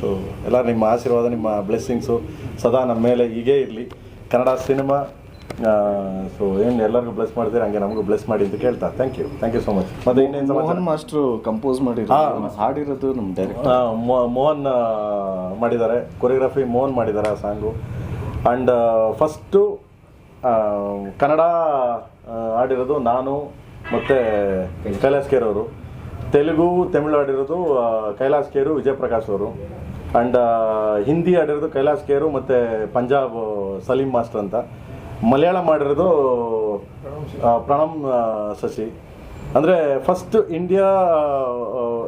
So ಎಲ್ಲ ನಿಮ್ಮ ಆಶೀರ್ವಾದ ನಿಮ್ಮ ಬ್ಲೆಸ್ಸಿಂಗ್ಸು ಸದಾ ನಮ್ಮ ಮೇಲೆ ಹೀಗೆ ಇರಲಿ. ಕನ್ನಡ ಸಿನಿಮಾ ಸೊ ಏನು ಎಲ್ಲರಿಗೂ ಬ್ಲೆಸ್ ಮಾಡ್ತೀರಿ ಹಂಗೆ ನಮಗೂ ಬ್ಲೆಸ್ ಮಾಡಿ ಅಂತ ಕೇಳ್ತಾ. Thank you thank you so much ಮತ್ತೆ ಇನ್ನೇನು ಮೋಹನ್ ಮಾಸ್ಟ್ರು ಕಂಪೋಸ್ ಮಾಡಿ ಹಾಡಿರೋದು ನಮ್ಮ ಡೈರೆಕ್ಟರ್ ಮೋಹನ್ ಮಾಡಿದ್ದಾರೆ. ಕೊರಿಯೋಗ್ರಫಿ ಮೋಹನ್ ಮಾಡಿದ್ದಾರೆ ಆ ಸಾಂಗು ಆ್ಯಂಡ್ ಫಸ್ಟು ಕನ್ನಡ ಹಾಡಿರೋದು ಆಡಿರೋದು ನಾನು ಮತ್ತು ಕೈಲಾಸ್ ಕೇರ್ ಅವರು. ತೆಲುಗು ತಮಿಳು ಆಡಿರೋದು ಆ, ಕೈಲಾಸ್ ಕೇರು ವಿಜಯಪ್ರಕಾಶ್ ಅವರು. ಆ್ಯಂಡ್ ಹಿಂದಿ ಆಡಿರೋದು ಕೈಲಾಸ್ ಕೇರು ಮತ್ತು ಪಂಜಾಬ್ ಸಲೀಂ ಮಾಸ್ಟರ್ ಅಂತ. ಮಲಯಾಳಂ ಮಾಡಿರೋದು ಪ್ರಣಮ್ ಶಶಿ. ಅಂದರೆ ಫಸ್ಟ್ ಇಂಡಿಯಾ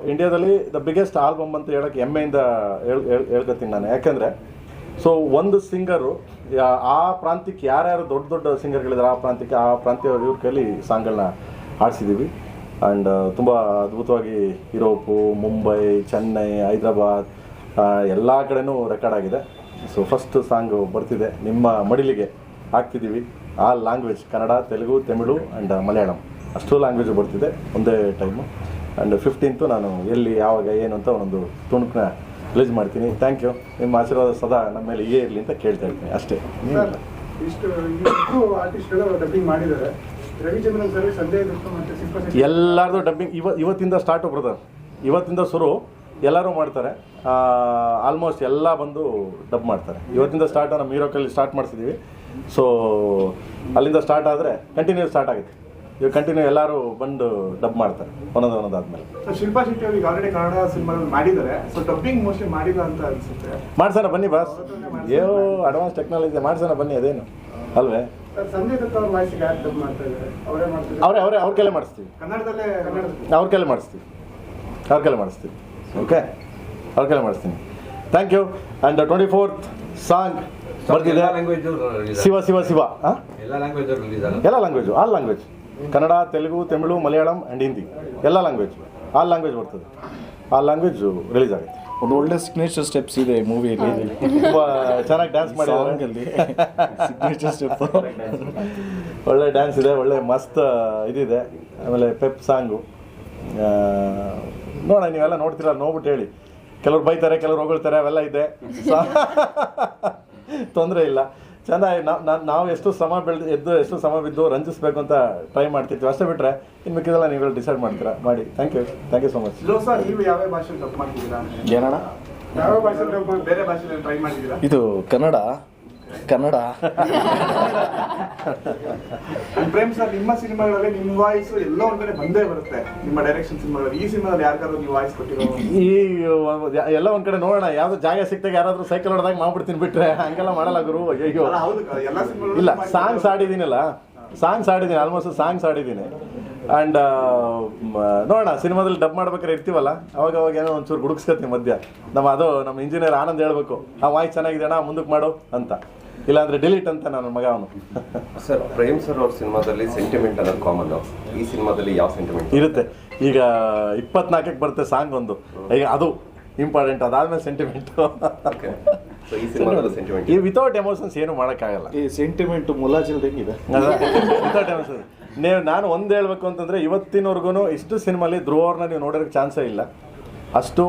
ಇಂಡಿಯಾದಲ್ಲಿ ದ ಬಿಗ್ಗೆಸ್ಟ್ ಆಲ್ಬಮ್ ಅಂತ ಹೇಳೋಕ್ಕೆ ಹೆಮ್ಮೆಯಿಂದ ಹೇಳ್ ಹೇಳ್- ಹೇಳ್ಕೊತೀನಿ ನಾನು. ಯಾಕೆಂದರೆ ಸೊ ಒಂದು ಸಿಂಗರು ಆ ಪ್ರಾಂತ್ಯಕ್ಕೆ ಯಾರ್ಯಾರು ದೊಡ್ಡ ದೊಡ್ಡ ಸಿಂಗರ್ಗಳಿದ್ದಾರೆ ಆ ಪ್ರಾಂತ್ಯಕ್ಕೆ ಆ ಪ್ರಾಂತ್ಯ ಇವ್ರ ಕೈಲಿ ಸಾಂಗ್ಗಳನ್ನ ಹಾಡಿಸಿದ್ದೀವಿ ಆ್ಯಂಡ್ ತುಂಬ ಅದ್ಭುತವಾಗಿ ಯುರೋಪು ಮುಂಬೈ ಚೆನ್ನೈ ಹೈದ್ರಾಬಾದ್ ಎಲ್ಲ ಕಡೆನೂ ರೆಕಾರ್ಡ್ ಆಗಿದೆ. ಸೊ ಫಸ್ಟ್ ಸಾಂಗ್ ಬರ್ತಿದೆ. ನಿಮ್ಮ ಮಡಿಲಿಗೆ ಹಾಕ್ತಿದ್ದೀವಿ. ಆ ಲ್ಯಾಂಗ್ವೇಜ್ ಕನ್ನಡ ತೆಲುಗು ತಮಿಳು ಆ್ಯಂಡ್ ಮಲಯಾಳಂ. ಅಷ್ಟು ಲ್ಯಾಂಗ್ವೇಜ್ ಬರ್ತಿದೆ ಒಂದೇ ಟೈಮು ಆ್ಯಂಡ್ ಫಿಫ್ಟೀನ್ತು ನಾನು ಎಲ್ಲಿ ಯಾವಾಗ ಏನು ಅಂತ ಒಂದು ತುಣುಕನ್ನ ರಿಲೀಸ್ ಮಾಡ್ತೀನಿ. ಥ್ಯಾಂಕ್ ಯು ನಿಮ್ಮ ಆಶೀರ್ವಾದ ಸದಾ ನಮ್ಮ ಮೇಲೆ ಹೀಗೆ ಇರಲಿ ಅಂತ ಕೇಳ್ತಾ ಇರ್ತೀನಿ. ಅಷ್ಟೇ. ಎಲ್ಲರದು ಡಬ್ಬಿಂಗ್ ಇವ ಇವತ್ತಿಂದ ಸ್ಟಾರ್ಟ್ ಬ್ರದರ್ ಇವತ್ತಿಂದ ಶುರು. ಎಲ್ಲರೂ ಮಾಡ್ತಾರೆ. ಆಲ್ಮೋಸ್ಟ್ ಎಲ್ಲ ಬಂದು ಡಬ್ ಮಾಡ್ತಾರೆ. ಇವತ್ತಿಂದ ಸ್ಟಾರ್ಟ್ ನಮ್ಮ ಹೀರೋಕಲ್ಲಿ ಸ್ಟಾರ್ಟ್ ಮಾಡಿಸಿದ್ದೀವಿ ಸೊ ಅಲ್ಲಿಂದ ಸ್ಟಾರ್ಟ್ ಆದರೆ ಕಂಟಿನ್ಯೂ ಸ್ಟಾರ್ಟ್ ಆಗುತ್ತೆ. ಇವಾಗ ಕಂಟಿನ್ಯೂ ಎಲ್ಲರೂ ಬಂದು ಡಬ್ ಮಾಡ್ತಾರೆ ಒಂದೊಂದು ಒಂದೊಂದು ಆದಮೇಲೆ ಶಿಲ್ಪಾ ಶೆಟ್ಟಿ ಅವ್ರಿಗೆ ಆಲ್ರೆಡಿ ಕನ್ನಡ ಸಿನಿಮಾ ಮಾಡಿದ್ದಾರೆ. ಸೊ ಡಬ್ಬಿಂಗ್ ಮೋಸ್ಟ್ಲಿ ಮಾಡಿಲ್ಲ ಅಂತ ಅನ್ಸುತ್ತೆ. ಮಾಡ್ಸೋಣ ಬನ್ನಿ ಬಾಸ್ ಏ ಅಡ್ವಾನ್ಸ್ ಟೆಕ್ನಾಲಜಿ ಮಾಡ್ಸೋಣ ಬನ್ನಿ ಅದೇನು. ಅಲ್ವೇ? ಅವ್ರ ಅವರೇ ಅವರೇ ಕೈಲೇ ಮಾಡಿಸ್ತೀವಿ. ಅವ್ರ ಕೈಲೇ ಮಾಡಿಸ್ತೀವಿ. ಅವ್ರ ಕೈಲೇ ಮಾಡಿಸ್ತೀವಿ. ಓಕೆ ಅವ್ರ ಕೈಲೇ ಮಾಡಿಸ್ತೀನಿ thank you and twenty fourth song ಬರ್ತಿದೆ ಶಿವ ಶಿವ ಶಿವ? ಎಲ್ಲ language all language Kannada Telugu Tamil Malayalam and Hindi. ಎಲ್ಲ ಲ್ಯಾಂಗ್ವೇಜ್ ಆಲ್ ಲ್ಯಾಂಗ್ವೇಜ್ ಬರ್ತದೆ. ಆ ಲ್ಯಾಂಗ್ವೇಜು ರಿಲೀಸ್ ಆಗುತ್ತೆ. ಒಂದು ಒಳ್ಳೆ ಸಿಗ್ನೇಚರ್ ಸ್ಟೆಪ್ಸ್ ಇದೆ ಮೂವಿಯಲ್ಲಿ ತುಂಬ ಚೆನ್ನಾಗಿ ಡ್ಯಾನ್ಸ್ ಮಾಡಿದ್ದಾರೆ. ಸಿಗ್ನೇಚರ್ ಸ್ಟೆಪ್ ಒಳ್ಳೆ ಡ್ಯಾನ್ಸ್ ಇದೆ ಒಳ್ಳೆ ಮಸ್ತ್ ಇದಿದೆ. ಆಮೇಲೆ ಪೆಪ್ ಸಾಂಗು ನೋಡೋಣ ನೀವೆಲ್ಲ ನೋಡ್ತೀರ ನೋಡ್ಬಿಟ್ಟು ಹೇಳಿ. ಕೆಲವ್ರು ಬೈತಾರೆ ಕೆಲವ್ರು ಹೊಗಳ್ತಾರೆ ಅವೆಲ್ಲ ಇದೆ. ತೊಂದರೆ ಇಲ್ಲ. ಚಂದ ನಾವು ಎಷ್ಟು ಶ್ರಮ ಬೆಳೆದು ಎದ್ದು ಎಷ್ಟು ಶ್ರಮ ಬಿದ್ದು ರಂಜಿಸ್ಬೇಕು ಅಂತ ಟ್ರೈ ಮಾಡ್ತಿರ್ತೀವಿ ಅಷ್ಟೇ ಬಿಟ್ಟರೆ ಇನ್ನು ಮಿಕ್ಕಿದೆಲ್ಲ ನೀವೆಲ್ಲ ಡಿಸೈಡ್ ಮಾಡ್ತೀರಾ? ಮಾಡಿ. Thank you thank you so much ಏನಣ್ಣ? ಇದು ಕನ್ನಡ. ಕನ್ನಡ. ಪ್ರೇಮ್ ಸರ್ ನಿಮ್ಮ ಸಿನಿಮಾಗಳಲ್ಲಿ ನಿಮ್ಮ ವಾಯ್ಸ್ ಎಲ್ಲ ಒಂದ್ ಕಡೆ ಬಂದೇ ಬರುತ್ತೆ. ನಿಮ್ಮ ಡೈರೆಕ್ಷನ್ ಸಿನಿಮಾಗಳಲ್ಲಿ. ಈ ಸಿನಿಮಾದಲ್ಲಿ ಯಾರಿಗಾದ್ರೂ ನೀವು ವಾಯ್ಸ್ ಕೊಟ್ಟಿರೋ ಈ ಎಲ್ಲ ಒಂದ್ ಕಡೆ ನೋಡೋಣ. ಯಾವ್ದು ಜಾಗ ಸಿಕ್ತಾಗ ಯಾರಾದ್ರೂ ಸೈಕಲ್ ಹೊಡೆದಾಗ ಮಾಡ್ಬಿಡ್ತೀನಿ ಬಿಟ್ರೆ. ಹಂಗೆಲ್ಲ ಮಾಡಲ್ಲ ಗುರು. ಅಯ್ಯೋ ಹೌದು ಎಲ್ಲ ಇಲ್ಲ ಸಾಂಗ್ಸ್ ಆಡಿದ್ದೀನಲ್ಲ ಸಾಂಗ್ಸ್ ಆಡಿದ್ದೀನಿ ಆಲ್ಮೋಸ್ಟ್ ಸಾಂಗ್ಸ್ ಆಡಿದ್ದೀನಿ ಅಂಡ್ ನೋಡೋಣ ಸಿನಿಮಾದಲ್ಲಿ ಡಬ್ ಮಾಡ್ಬೇಕಾದ್ರೆ ಇರ್ತೀವಲ್ಲ? ಅವಾಗ ಅವಾಗ ಏನೋ ಒಂಚೂರು ಗುಡುಕ್ಸ್ಕೊತೀನಿ ಮಧ್ಯ. ನಮ್ಮ ಅದು ನಮ್ಮ ಇಂಜಿನಿಯರ್ ಆನಂದ್ ಹೇಳ್ಬೇಕು ಆ ವಾಯ್ಸ್ ಚೆನ್ನಾಗಿದೆ ಅಣ್ಣ ಮುಂದಕ್ಕೆ ಮಾಡು ಅಂತ. ಇಲ್ಲಾಂದ್ರೆ ಡಿಲೀಟ್ ಅಂತ ನನ್ನ ಮಗ ಅವನು. ಸರ್ ಪ್ರೇಮ್ ಸರ್ ಅವ್ರ ಸಿನಿಮಾದಲ್ಲಿ ಸೆಂಟಿಮೆಂಟ್ ಅನ್ನೋದು ಕಾಮನ್ ಈ ಸಿನಿಮಾದಲ್ಲಿ ಯಾವ ಸೆಂಟಿಮೆಂಟ್ ಇರುತ್ತೆ. ಈಗ ಇಪ್ಪತ್ನಾಲ್ಕಕ್ಕೆ ಬರುತ್ತೆ ಸಾಂಗ್ ಒಂದು. ಈಗ ಅದು ಇಂಪಾರ್ಟೆಂಟ್ ಅದಾದ್ಮೇಲೆ ಸೆಂಟಿಮೆಂಟ್ ಸೊ ಈ ಸಿನಿಮಾದಲ್ಲಿ ಸೆಂಟಿಮೆಂಟ್ ಈ ವಿತೌಟ್ ಎಮೋಷನ್ಸ್ ಏನು ಮಾಡೋಕ್ಕಾಗಲ್ಲ. ಈ ಸೆಂಟಿಮೆಂಟ್ ಮುಲಾಜಿಲ್ ವಿತೌಟ್ ಎಮೋಷನ್ಸ್ ನೀವು ನಾನು ಒಂದು ಹೇಳ್ಬೇಕು ಅಂತಂದ್ರೆ ಇವತ್ತಿನವರೆಗೂ ಇಷ್ಟು ಸಿನಿಮಾಲಿ ಧ್ರುವವ್ರನ್ನ ನೀವು ನೋಡೋಕ್ಕೆ ಚಾನ್ಸೇ ಇಲ್ಲ. ಅಷ್ಟು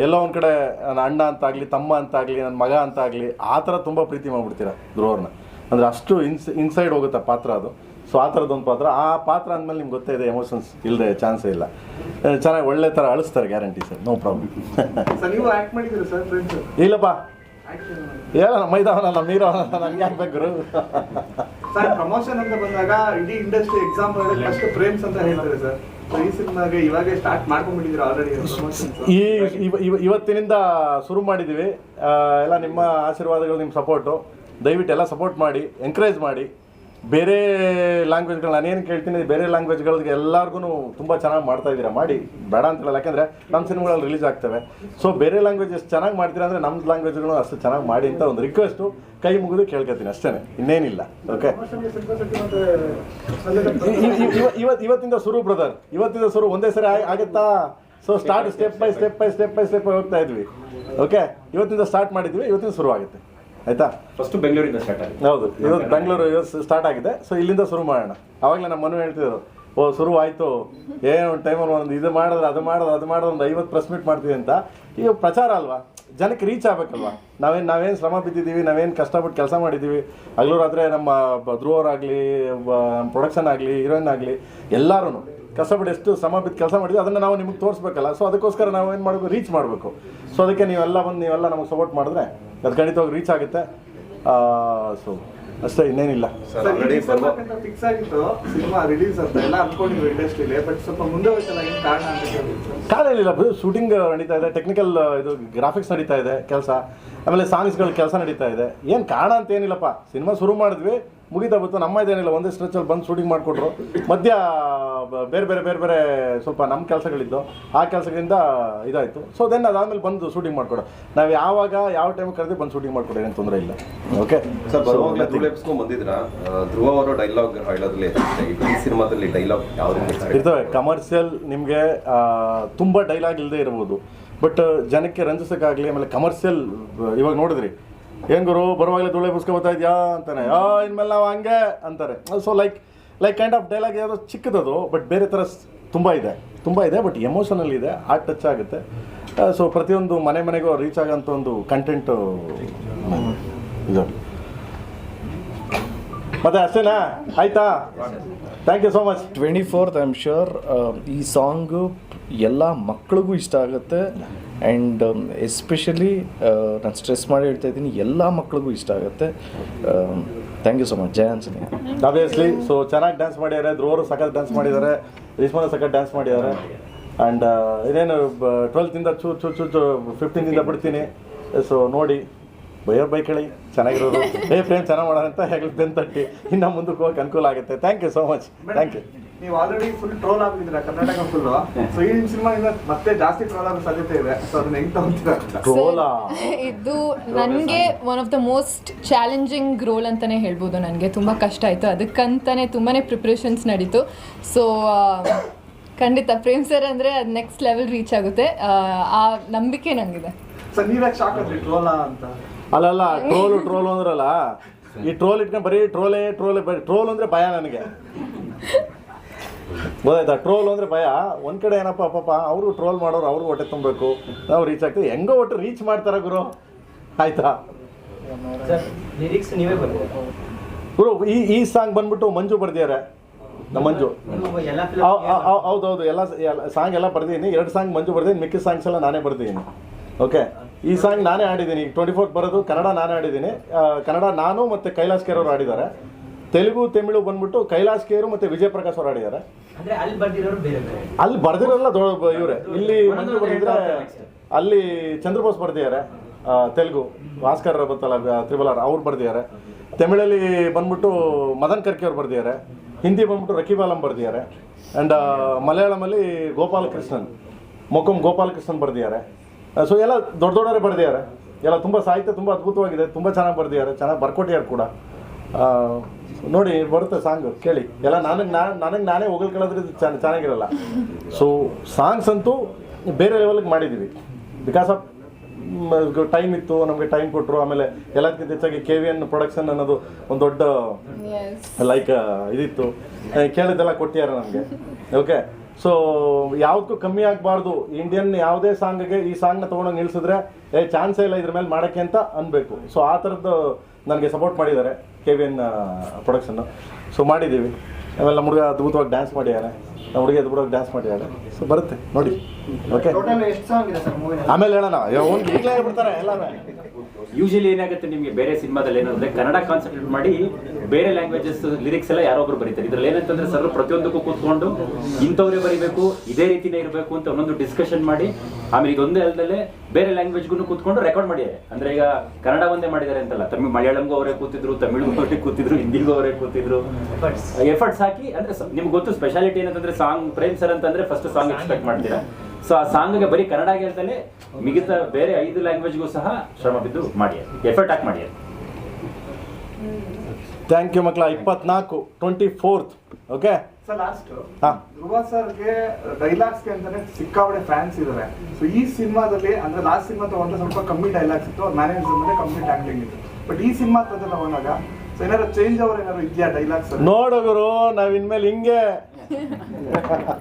ಎಲ್ಲೋ ಒಂದು ಕಡೆ ನನ್ನ ಅಣ್ಣ ಅಂತಾಗಲಿ ತಮ್ಮ ಅಂತಾಗಲಿ ನನ್ನ ಮಗ ಅಂತಾಗಲಿ ಆ ಥರ ತುಂಬ ಪ್ರೀತಿ ಮಾಡ್ಬಿಡ್ತೀರಾ ಧ್ರುವವ್ರನ್ನ ಅಂದರೆ ಅಷ್ಟು ಇನ್ಸ್ ಇನ್ಸೈಡ್ ಹೋಗುತ್ತೆ ಪಾತ್ರ ಅದು. ಸೊ ಆ ಥರದ್ದೊಂದು ಪಾತ್ರ. ಆ ಪಾತ್ರ ಅಂದಮೇಲೆ ನಿಮ್ಗೆ ಗೊತ್ತೇ ಇದೆ ಎಮೋಷನ್ಸ್ ಇಲ್ಲದೆ ಚಾನ್ಸೇ ಇಲ್ಲ. ಚೆನ್ನಾಗಿ ಒಳ್ಳೆ ಥರ ಅಳಿಸ್ತಾರೆ ಗ್ಯಾರಂಟಿ ಸರ್. ನೋ ಪ್ರಾಬ್ಲಮ್ ಇಲ್ಲಪ್ಪ. ಏನ ಹೇಳ ನಮ್ಮ ನನಗೆ ಯಾಕೆ ಬೇಕು ಪ್ರಮೋಷನ್ ಅಂತ ಬಂದಾಗ ಇಡೀ ಇಂಡಸ್ಟ್ರಿ ಎಕ್ಸಾಂಪಲ್ ಫಸ್ಟ್ ಪ್ರೇಮ್ಸ್ ಅಂತ ಹೇಳ್ತಾರೆ ಸರ್? ಈ ಇವತ್ತಿನಿಂದ ಶುರು ಮಾಡಿದ್ದೀವಿ. ಎಲ್ಲ ನಿಮ್ಮ ಆಶೀರ್ವಾದಗಳು ನಿಮ್ಮ ಸಪೋರ್ಟು ದಯವಿಟ್ಟು ಎಲ್ಲ ಸಪೋರ್ಟ್ ಮಾಡಿ ಎಂಕರೇಜ್ ಮಾಡಿ. ಬೇರೆ ಲ್ಯಾಂಗ್ವೇಜ್ಗಳು ನಾನೇನು ಕೇಳ್ತೀನಿ, ಬೇರೆ ಲ್ಯಾಂಗ್ವೇಜ್ಗಳಿಗೆ ಎಲ್ಲರಿಗೂ ತುಂಬ ಚೆನ್ನಾಗಿ ಮಾಡ್ತಾ ಇದ್ದೀರಾ? ಮಾಡಿ. ಬೇಡ ಅಂತ ಹೇಳಲ್ಲ. ಯಾಕೆಂದರೆ ನಮ್ಮ ಸಿನಿಮಾಗಳಲ್ಲಿ ರಿಲೀಸ್ ಆಗ್ತವೆ. ಸೊ ಬೇರೆ ಲ್ಯಾಂಗ್ವೇಜ್ ಎಷ್ಟು ಚೆನ್ನಾಗಿ ಮಾಡ್ತೀರಾ ಅಂದರೆ ನಮ್ಮ ಲ್ಯಾಂಗ್ವೇಜ್ಗಳು ಅಷ್ಟು ಚೆನ್ನಾಗಿ ಮಾಡಿ ಅಂತ ಒಂದು ರಿಕ್ವೆಸ್ಟು ಕೈ ಮುಗಿದು ಕೇಳ್ಕೊತೀನಿ ಅಷ್ಟೇ ಇನ್ನೇನಿಲ್ಲ. ಓಕೆ ಇವತ್ತು ಇವತ್ತಿಂದ ಶುರು ಬ್ರದರ್ ಇವತ್ತಿಂದ ಶುರು ಒಂದೇ ಸರಿ ಆಗುತ್ತಾ? So start step by step by step by step ಹೋಗ್ತಾ ಇದ್ವಿ. ಓಕೆ ಇವತ್ತಿಂದ ಸ್ಟಾರ್ಟ್ ಮಾಡಿದ್ವಿ ಇವತ್ತಿನ ಶುರು ಆಗುತ್ತೆ ಆಯ್ತಾ? ಫಸ್ಟ್ ಬೆಂಗಳೂರಿಂದ ಸ್ಟಾರ್ಟ್ ಆಗಿದೆ. ಹೌದು ಇವತ್ತು ಬೆಂಗಳೂರು ಇವತ್ತು ಸ್ಟಾರ್ಟ್ ಆಗಿದೆ. ಸೊ ಇಲ್ಲಿಂದ ಶುರು ಮಾಡೋಣ. ಅವಾಗಲೇ ನಮ್ಮ ಮನು ಹೇಳ್ತಿದ್ರು. ಓ ಶುರು ಆಯ್ತು ಏನೋ ಒಂದು ಟೈಮಲ್ಲಿ ಒಂದು ಇದು ಮಾಡಿದ್ರೆ, ಅದು ಮಾಡಿದ್ರೆ ಅದು ಮಾಡಿದ್ರೆ ಒಂದು ಐವತ್ತು ಪ್ರೆಸ್ ಮೀಟ್ ಮಾಡ್ತೀವಿ ಅಂತ. ಈಗ ಪ್ರಚಾರ ಅಲ್ವಾ? ಜನಕ್ಕೆ ರೀಚ್ ಆಗ್ಬೇಕಲ್ವಾ? ನಾವೇನು ನಾವೇನು ಶ್ರಮ ಬಿದ್ದಿದ್ದೀವಿ, ನಾವೇನು ಕಷ್ಟಪಟ್ಟು ಕೆಲಸ ಮಾಡಿದ್ದೀವಿ. ಹಗಲು ರಾತ್ರಿ ನಮ್ಮ ಧ್ರುವರಾಗಲಿ ಪ್ರೊಡಕ್ಷನ್ ಆಗಲಿ ಹೀರೋಯಿನ್ ಆಗಲಿ ಎಲ್ಲರೂ ಕಷ್ಟಪಟ್ಟು ಎಷ್ಟು ಶ್ರಮ ಬಿದ್ದು ಕೆಲಸ ಮಾಡಿದ್ವಿ, ಅದನ್ನು ನಾವು ನಿಮಗೆ ತೋರಿಸ್ಬೇಕಲ್ಲ. ಸೊ ಅದಕ್ಕೋಸ್ಕರ ನಾವು ಏನು ಮಾಡಬೇಕು? ರೀಚ್ ಮಾಡಬೇಕು. ಸೊ ಅದಕ್ಕೆ ನೀವೆಲ್ಲ ಬಂದು ನೀವೆಲ್ಲ ನಮಗೆ ಸಪೋರ್ಟ್ ಮಾಡಿದ್ರೆ ಅದು ಖಂಡಿತವಾಗಿ ರೀಚ್ ಆಗುತ್ತೆ. ಸೊ ಅಷ್ಟೇ ಇನ್ನೇನಿಲ್ಲ. ಸರ್ ಸರ್ ಫಿಕ್ಸ್ ಆಗಿತ್ತು. ಸಿನಿಮಾ ರಿಲೀಸ್ ಅಂತ ಎಲ್ಲ ಅನ್ಕೊಂಡಿದ್ರು ಇಂಡಸ್ಟ್ರಿಲಿ ಬಟ್ ಸ್ವಲ್ಪ ಮುಂದೆ ಹೋಯ್ತಲ್ಲ ಏನ್ ಕಾರಣ ಕಾಲೇನಿಲ್ಲ ಶೂಟಿಂಗ್ ನಡೀತಾ ಇದೆ ಟೆಕ್ನಿಕಲ್ ಇದು ಗ್ರಾಫಿಕ್ಸ್ ನಡೀತಾ ಇದೆ ಕೆಲಸ. ಆಮೇಲೆ ಸಾಂಗ್ಸ್ಗಳ ಕೆಲಸ ನಡೀತಾ ಇದೆ. ಏನು ಕಾರಣ ಅಂತ ಏನಿಲ್ಲಪ್ಪ. ಸಿನಿಮಾ ಶುರು ಮಾಡಿದ್ವಿ ಮುಗಿತಾ ಬಂತು ನಮ್ಮ ಇದೇನಿಲ್ಲ ಒಂದೇ ಸ್ಟ್ರೆಚಲ್ಲಿ ಬಂದು ಶೂಟಿಂಗ್ ಮಾಡಿಕೊಟ್ರು ಮಧ್ಯ ಬೇರೆ ಬೇರೆ ಬೇರೆ ಬೇರೆ ಸ್ವಲ್ಪ ನಮ್ಮ ಕೆಲಸಗಳಿದ್ದು ಆ ಕೆಲಸಗಳಿಂದ ಇದಾಯಿತು. ಸೊ ದೆನ್ ಅದಾದಮೇಲೆ ಬಂದು ಶೂಟಿಂಗ್ ಮಾಡಿಕೊಡೋ ನಾವು ಯಾವಾಗ ಯಾವ ಟೈಮ್ ಕರೆದು ಬಂದು ಶೂಟಿಂಗ್ ಮಾಡಿಕೊಡಿ ಏನು ತೊಂದರೆ ಇಲ್ಲ. ಓಕೆ ಸರ್ ಬಂದಿದ್ರ? ಧ್ರುವ ಅವರು ಡೈಲಾಗ್ ಹೇಳೋದ್ರಲ್ಲಿ ಈ ಸಿನಿಮಾದಲ್ಲಿ ಡೈಲಾಗ್ ಯಾವ ಇರ್ತವೆ. ಕಮರ್ಷಿಯಲ್ ನಿಮಗೆ ತುಂಬ ಡೈಲಾಗ್ ಇಲ್ಲದೆ ಇರ್ಬೋದು. ಬಟ್ ಜನಕ್ಕೆ ರಂಜಿಸೋಕ್ಕಾಗಲಿ, ಆಮೇಲೆ ಕಮರ್ಷಿಯಲ್ ಇವಾಗ ನೋಡಿದ್ರಿ. ಏನ್ ಗುರು, ಬರುವಾಗಲೇ ಧೂಳೆ ಬರ್ತಾ ಇದೆಯಾ ಅಂತಾನೆ. ಆ, ಇನ್ಮೇಲೆ ನಾವು ಹಂಗೆ ಅಂತಾರೆ. So like like kind of dialogue ಯಾವುದೋ ಚಿಕ್ಕದದು ಬಟ್ ಬೇರೆ ಥರ ತುಂಬ ಇದೆ. ತುಂಬ ಇದೆ ಬಟ್ ಎಮೋಷನಲ್ ಇದೆ ಆ ಟಚ್ ಆಗುತ್ತೆ. ಸೊ ಪ್ರತಿಯೊಂದು ಮನೆ ಮನೆಗೂ ರೀಚ್ ಆಗೋಂಥ ಒಂದು ಕಂಟೆಂಟು ಇದು. ಮತ್ತೆ ಅಷ್ಟೇನಾ? ಆಯ್ತಾ? Thank you so much twenty fourth I am sure ಈ ಸಾಂಗು ಎಲ್ಲ ಮಕ್ಳಿಗೂ ಇಷ್ಟ ಆಗುತ್ತೆ. ಆ್ಯಂಡ್ ಎಸ್ಪೆಷಲಿ ನಾನು ಸ್ಟ್ರೆಸ್ ಮಾಡಿ ಹೇಳ್ತಾ ಇದ್ದೀನಿ, ಎಲ್ಲ ಮಕ್ಳಿಗೂ ಇಷ್ಟ ಆಗುತ್ತೆ. Thank you so much Jaya Anjaneya. Obviously so ಚೆನ್ನಾಗಿ ಡ್ಯಾನ್ಸ್ ಮಾಡಿದ್ದಾರೆ ಧ್ರುವರು ಸಖತ್ ಡ್ಯಾನ್ಸ್ ಮಾಡಿದ್ದಾರೆ ರಿಸ್ಮಾನ ಸಖತ್ ಡ್ಯಾನ್ಸ್ ಮಾಡಿದ್ದಾರೆ ಆ್ಯಂಡ್ ಇದೇನು ಟ್ವೆಲ್ತಿಂದ ಚೂ ಚೂ ಚೂ ಚೂ ಫಿಫ್ಟೀನಿಂದ ಬಿಡ್ತೀನಿ. ಸೊ ನೋಡಿ, ಬೈಯೋ ಬೈಕ್ ಹೇಳಿ ಚೆನ್ನಾಗಿರೋದು ಏ ಫ್ರೇಮ್ ಚೆನ್ನಾಗಿ ಮಾಡೋಣ ಅಂತ ಹೇಳಿ ಬೆನ್ ತಟ್ಟಿ ಇನ್ನು ಮುಂದಕ್ಕೆ ಹೋಗಕ್ಕೆ ಅನುಕೂಲ ಆಗುತ್ತೆ. Thank you so much thank you ನೀವು ಆಲ್ರೆಡಿ ಫುಲ್ ಟ್ರೋಲ್ ಆಗಿದ್ದೀರಾ ಕರ್ನಾಟಕ ಫುಲ್ ಸೊ ಈ ಸಿನಿಮಾದಿಂದ ಮತ್ತೆ ಜಾಸ್ತಿ ಟ್ರೋಲ್ ಆಗೋ ಸಾಧ್ಯತೆ ಇದೆ. ಸೊ ಅದನ್ನ ಹೆಂಗ್ ತಗೊಂತೀರಾ ಟ್ರೋಲ್ ಇದು ನನಗೆ one of the most challenging role ಅಂತಾನೆ ಹೇಳ್ಬೋದು ನನಗೆ. ತುಂಬ ಕಷ್ಟ ಆಯಿತು. ಅದಕ್ಕಂತಾನೆ ತುಂಬಾನೇ ಪ್ರಿಪ್ರೇಷನ್ಸ್ ನಡೀತು. ಸೊ ಖಂಡಿತ ಪ್ರೇಮ್ ಸರ್ ಅಂದರೆ ಅದು ನೆಕ್ಸ್ಟ್ ಲೆವೆಲ್ ರೀಚ್ ಆಗುತ್ತೆ. ಆ, ಆ ನಂಬಿಕೆ ನನಗಿದೆ. ಸರ್ ನೀವ್ಯಾಕೆ ಶಾಕ್ ಆದ್ರಿ ಟ್ರೋಲಾ ಅಂತ? ಅಲ್ಲಲ್ಲ ಟ್ರೋಲು ಟ್ರೋಲ್ ಅಂದ್ರಲ್ಲ ಈ ಟ್ರೋಲ್ ಇಟ್ಕೊಂಡು ಬರೀ ಟ್ರೋಲೇ ಟ್ರೋಲೇ ಬರೀ ಟ್ರೋಲ್ ಅಂದರೆ ಭಯ ನನಗೆ. ಗೊತ್ತಾಯ್ತಾ ಟ್ರೋಲ್ ಅಂದರೆ ಭಯ. ಒಂದು ಕಡೆ ಏನಪ್ಪ ಪಾಪ ಅವರು ಟ್ರೋಲ್ ಮಾಡೋರು ಅವ್ರಿಗೂ ಹೊಟ್ಟೆ ತುಂಬಬೇಕು. ನಾವು ರೀಚ್ ಆಗ್ತೀವಿ. ಹೆಂಗೋ ಒಟ್ಟು ರೀಚ್ ಮಾಡ್ತಾರೆ ಗುರು. ಆಯ್ತಾ? ಗುರು ಈ ಈ ಸಾಂಗ್ ಬಂದ್ಬಿಟ್ಟು ಮಂಜು ಬರ್ದಿದ್ದಾರೆ. ನಮ್ಮ ಮಂಜು. ಹೌದೌದು ಎಲ್ಲ ಸಾಂಗ್ ಎಲ್ಲ ಬರ್ದಿದ್ದೀನಿ. ಎರಡು ಸಾಂಗ್ ಮಂಜು ಬರ್ದಿದ್ದೀನಿ. ಮಿಕ್ಕಿ ಸಾಂಗ್ಸ್ ಎಲ್ಲ ನಾನೇ ಬರ್ದಿದ್ದೀನಿ. ಓಕೆ ಈ ಸಾಂಗ್ ನಾನೇ ಆಡಿದ್ದೀನಿ ಈಗ ಟ್ವೆಂಟಿ ಫೋರ್ತ್ ಬರೋದು ಕನ್ನಡ ನಾನೇ ಆಡಿದ್ದೀನಿ ಕನ್ನಡ ನಾನು ಮತ್ತು ಕೈಲಾಸ್ ಕೇರ್ ಅವರು ಆಡಿದ್ದಾರೆ ತೆಲುಗು ತಮಿಳು ಬಂದ್ಬಿಟ್ಟು ಕೈಲಾಸ್ ಕೇರು ಮತ್ತು ವಿಜಯ್ ಪ್ರಕಾಶ್ ಅವರು ಆಡಿದ್ದಾರೆ ಅಲ್ಲಿ ಬರ್ದಿರಲ್ಲ ಇವ್ರೆ. ಇಲ್ಲಿ ಮಂಜು ಬರ್ದಿದ್ರೆ ಅಲ್ಲಿ ಚಂದ್ರಬೋಸ್ ಬರ್ದಿದ್ದಾರೆ ತೆಲುಗು. ಭಾಸ್ಕರ್ ಬಂತಲ್ಲ ತ್ರಿಬಲಾರ್ ಅವ್ರು ಬರ್ದಿದ್ದಾರೆ. ತಮಿಳಲ್ಲಿ ಬಂದ್ಬಿಟ್ಟು ಮದನ್ ಕರ್ಕಿ ಅವ್ರು ಬರ್ದಿದ್ದಾರೆ. ಹಿಂದಿ ಬಂದ್ಬಿಟ್ಟು ರಕೀಬಾಲಂ ಬರ್ದಿದ್ದಾರೆ. ಆ್ಯಂಡ್ ಮಲಯಾಳಮಲ್ಲಿ ಗೋಪಾಲಕೃಷ್ಣನ್ ಮೊಕಂ ಗೋಪಾಲಕೃಷ್ಣನ್ ಬರ್ದಿದ್ದಾರೆ. ಸೊ ಎಲ್ಲ ದೊಡ್ಡ ದೊಡ್ಡವರೇ ಬರ್ದಿದ್ದಾರೆ. ಎಲ್ಲ ತುಂಬ ಸಾಹಿತ್ಯ ತುಂಬ ಅದ್ಭುತವಾಗಿದೆ ತುಂಬ ಚೆನ್ನಾಗಿ ಬರ್ದಿದ್ದಾರೆ ಚೆನ್ನಾಗಿ ಬರ್ಕೊಟ್ಟಿದ್ದಾರೆ ಕೂಡ. ನೋಡಿ ಬರುತ್ತೆ ಸಾಂಗ್ ಕೇಳಿ. ಎಲ್ಲ ನನಗೆ ನಾ ನನಗೆ ನಾನೇ ಹೊಗಳ್ಕೊಳ್ಳೋದ್ರೆ ಚೆನ್ನ ಚೆನ್ನಾಗಿರಲ್ಲ. ಸೊ ಸಾಂಗ್ಸ್ ಅಂತೂ ಬೇರೆ ಲೆವೆಲ್ಗೆ ಮಾಡಿದ್ದೀವಿ ಬಿಕಾಸ್ ಆಫ್ ಟೈಮ್ ಇತ್ತು ನಮಗೆ ಟೈಮ್ ಕೊಟ್ಟರು ಆಮೇಲೆ ಎಲ್ಲದಕ್ಕಿಂತ ಹೆಚ್ಚಾಗಿ ಕೆ ವಿ ಎನ್ ಪ್ರೊಡಕ್ಷನ್ ಅನ್ನೋದು ಒಂದು ದೊಡ್ಡ ಲೈಕ್ ಇದಿತ್ತು. ಕೇಳಿದ್ದೆಲ್ಲ ಕೊಟ್ಟಿದ್ದಾರೆ ನಮಗೆ. ಓಕೆ ಸೊ ಯಾವ್ದಕ್ಕೂ ಕಮ್ಮಿ ಆಗಬಾರ್ದು. ಇಂಡಿಯನ್ ಯಾವುದೇ ಸಾಂಗ್ಗೆ ಈ ಸಾಂಗ್ನ ತೊಗೊಂಡೋಗಿ ನಿಲ್ಸಿದ್ರೆ ಏ ಚಾನ್ಸೇ ಇಲ್ಲ ಇದ್ರ ಮೇಲೆ ಮಾಡೋಕ್ಕೆ ಅಂತ ಅನ್ಬೇಕು. ಸೊ ಆ ಥರದ್ದು ನನಗೆ ಸಪೋರ್ಟ್ ಮಾಡಿದ್ದಾರೆ K V N production so ಮಾಡಿದ್ದೀವಿ. ಆಮೇಲೆ ನಮ್ಮ ಹುಡುಗ ಅದ್ಭುತವಾಗಿ ಡ್ಯಾನ್ಸ್ ಮಾಡಿದ್ದಾರೆ ನಮ್ಮ ಹುಡುಗಿ ಅದ್ಭುತವಾಗಿ ಡ್ಯಾನ್ಸ್ ಮಾಡಿದ್ದಾರೆ ಸೊ ಬರುತ್ತೆ ನೋಡಿ. ಓಕೆ ಆಮೇಲೆ ಹೇಳೋಣ. ಈಗಲೇ ಹೇಳ್ಬಿಡ್ತಾರೆ ಎಲ್ಲರೂ ಯೂಶಲಿ ಏನಾಗುತ್ತೆ ನಿಮಗೆ ಬೇರೆ ಸಿನಿಮಾದಲ್ಲಿ ಏನಂದ್ರೆ ಕನ್ನಡ ಕಾನ್ಸಂಟ್ರೇಟ್ ಮಾಡಿ ಬೇರೆ ಲ್ಯಾಂಗ್ವೇಜಸ್ ಲಿರಿಕ್ಸ್ ಎಲ್ಲ ಯಾರೋ ಒಬ್ರು ಬರೀತಾರೆ. ಇದ್ರಲ್ಲಿ ಏನಂತಂದ್ರೆ ಸರ್ ಪ್ರತಿಯೊಂದಕ್ಕೂ ಕೂತ್ಕೊಂಡು ಇಂಥವ್ರೇ ಬರೀಬೇಕು ಇದೇ ರೀತಿನೇ ಇರಬೇಕು ಅಂತ ಒಂದೊಂದು ಡಿಸ್ಕಷನ್ ಮಾಡಿ ಆಮೇಲೆ ಇದೊಂದೇ ಅಲ್ಲದೆ ಬೇರೆ ಲ್ಯಾಂಗ್ವೇಜ್ಗೂ ಕೂತ್ಕೊಂಡು ರೆಕಾರ್ಡ್ ಮಾಡಿದ್ದಾರೆ. ಅಂದ್ರೆ ಈಗ ಕನ್ನಡ ಒಂದೇ ಮಾಡಿದ್ದಾರೆ ಅಂತಲ್ಲ ತಮಿಳ್ ಮಲಯಾಳಂಗೂ ಅವರೇ ಕೂತಿದ್ರು ತಮಿಳು ಅವರೇ ಕೂತಿದ್ರು ಹಿಂದಿಗೂ ಅವರೇ ಕೂತಿದ್ರು. ಎಫರ್ಟ್ಸ್ ಹಾಕಿ ಅಂದ್ರೆ ನಿಮ್ಗೆ ಗೊತ್ತು ಸ್ಪೆಷಾಲಿಟಿ ಏನಂತಂದ್ರೆ ಸಾಂಗ್ ಪ್ರೇಮ್ ಸರ್ ಅಂತಂದ್ರೆ ಫಸ್ಟ್ ಸಾಂಗ್ ಎಕ್ಸ್ಪೆಕ್ಟ್ ಮಾಡ್ತೀರಾ? ಸೊ ಆ ಸಾಂಗ್ಗೆ ಬರೀ ಕನ್ನಡ ಹೇಳ್ತಲೇ ಮಿಗಿತ ಬೇರೆ ಐದು ಲ್ಯಾಂಗ್ವೇಜ್ಗೂ ಸಹ ಶ್ರಮ ಬಿದ್ದು ಮಾಡಿ ಎಫರ್ಟ್ ಹಾಕಿ ಮಾಡಿ ಥ್ಯಾಂಕ್ ಯು ಮಕ್ಕಳ. ಇಪ್ಪತ್ನಾಲ್ಕು twenty fourth okay sir last ಹಾ. ಧ್ರುವ ಸರ್ಗೆ ಡೈಲಾಗ್ಸ್ಗೆ ಅಂತಾನೆ ಸಿಕ್ಕಾಪಡೆ ಫ್ಯಾನ್ಸ್ ಇದ್ದಾರೆ ಸೊ ಈ ಸಿನಿಮಾದಲ್ಲಿ ಅಂದ್ರೆ ಲಾಸ್ಟ್ ಸಿನಿಮಾ ತಗೊಂಡ್ರೆ ಸ್ವಲ್ಪ ಕಮ್ಮಿ ಡೈಲಾಗ್ಸ್ ಇತ್ತು. ಮ್ಯಾನೇಜರ್ ಮೇಲೆ ಕಂಪ್ಲೀಟ್ ಆಕ್ಟಿಂಗ್ ಇತ್ತು. ಬಟ್ ಈ ಸಿನಿಮಾ ತಂದೆ ತಗೊಂಡಾಗ ಸೊ ಏನಾದ್ರು ಚೇಂಜ್ ಅವ್ರು ಏನಾದ್ರು ಇದೆಯಾ ಡೈಲಾಗ್ಸ್ ನೋಡು ಗುರು ನಾವ್ ಇನ್ಮೇಲೆ ಹಿಂಗೆ.